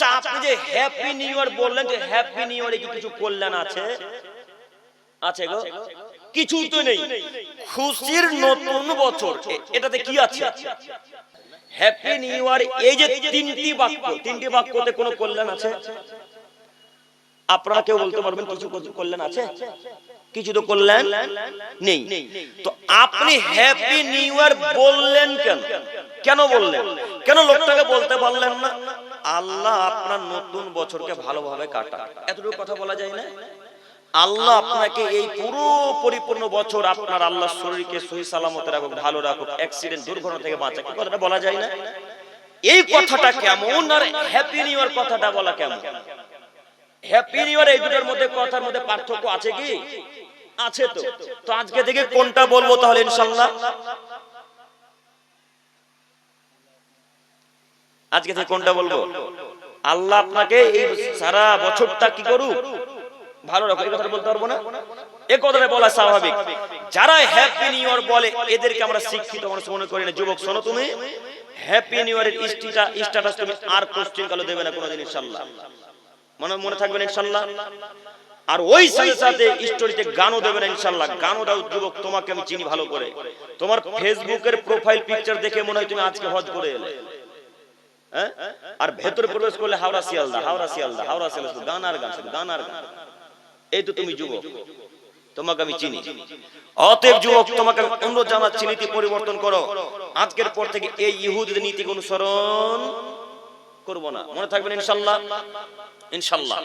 আচ্ছা আপনি যে হ্যাপি নিউ ইয়ার বললেন যে হ্যাপি নিউ ইয়ারে কি কিছু কল্যাণ আছে? আছে গো? কিছু তো নেই। খুশির নতুন বছর। এটাতে কি আছে? হ্যাপি নিউ ইয়ার এই যে তিনটি বাক্য, তিনটি বাক্যতে কোনো কল্যাণ আছে? আপনারা কেউ বলতে পারবেন কিছু কল্যাণ আছে? কিছু তো কল্যাণ নেই। তো আপনি হ্যাপি নিউ ইয়ার বললেন কেন? কেন বললেন? কেন লোকটাকে বলতে পারলেন না? আল্লাহ আপনার নতুন বছরকে ভালোভাবে কাটা এতটুকু কথা বলা যায় না? আল্লাহ আপনাকে এই পুরো পরিপূর্ণ বছর আপনার আল্লাহ শরীরকে সহি সালামতে রাখুক ভালো রাখুক অ্যাক্সিডেন্ট দুর্ঘটনা থেকে বাঁচাক। এই কথাটা বলা যায় না? এই কথাটা কেমন আর হ্যাপি নিউ ইয়ার কথাটা বলা কেমন? হ্যাপি নিউ ইয়ার এই দুটোর মধ্যে কথার মধ্যে পার্থক্য আছে কি? আছে তো? তো। আজকে থেকে কোনটা বলব তাহলে ইনশাল্লাহ আজকে থেকে কোনটা বলব? আল্লাহ আপনাকে এই সারা বছরটা কি করুক? ভালো রাখো এই কথাটা বলতে পারব না? এ কথাটা বলা স্বাভাবিক। যারা হ্যাপি নিউ ইয়ার বলে এদেরকে আমরা শিক্ষিত মানুষ মনে করি না। যুবক শোনো তুমি হ্যাপি নিউ ইয়ারের স্ট্যাটাস তুমি আর কোশ্চেন কালো দেবে না কোনোদিন ইনশাল্লাহ মনে মনে থাকবেন ইনশাল্লাহ আর ওই সাথে সাথে স্টোরিতে গানও দেবেন ইনশাল্লাহ। গানও দাও যুবক তোমাকে আমি চিনি ভালো করে। তোমার ফেসবুকের প্রোফাইল পিকচার দেখে মনে হয় তুমি আজকে হজ করে এলে। হ্যাঁ? আর ভেতরে প্রবেশ করলে হাওড়া শিয়ালদা হাওড়া শিয়ালদা হাওড়া শিয়ালদা গান আর গান গান আর গান। এই তো তুমি যুবক। তোমাকে আমি চিনি। অতএব যুবক তোমাকে আমি অনুরোধ জানাচ্ছি নীতি পরিবর্তন করো। আজকের পর থেকে এই ইহুদিদের নীতি অনুসরণ করব না। মনে থাকবেন ইনশাল্লাহ। ইনশাল্লাহ।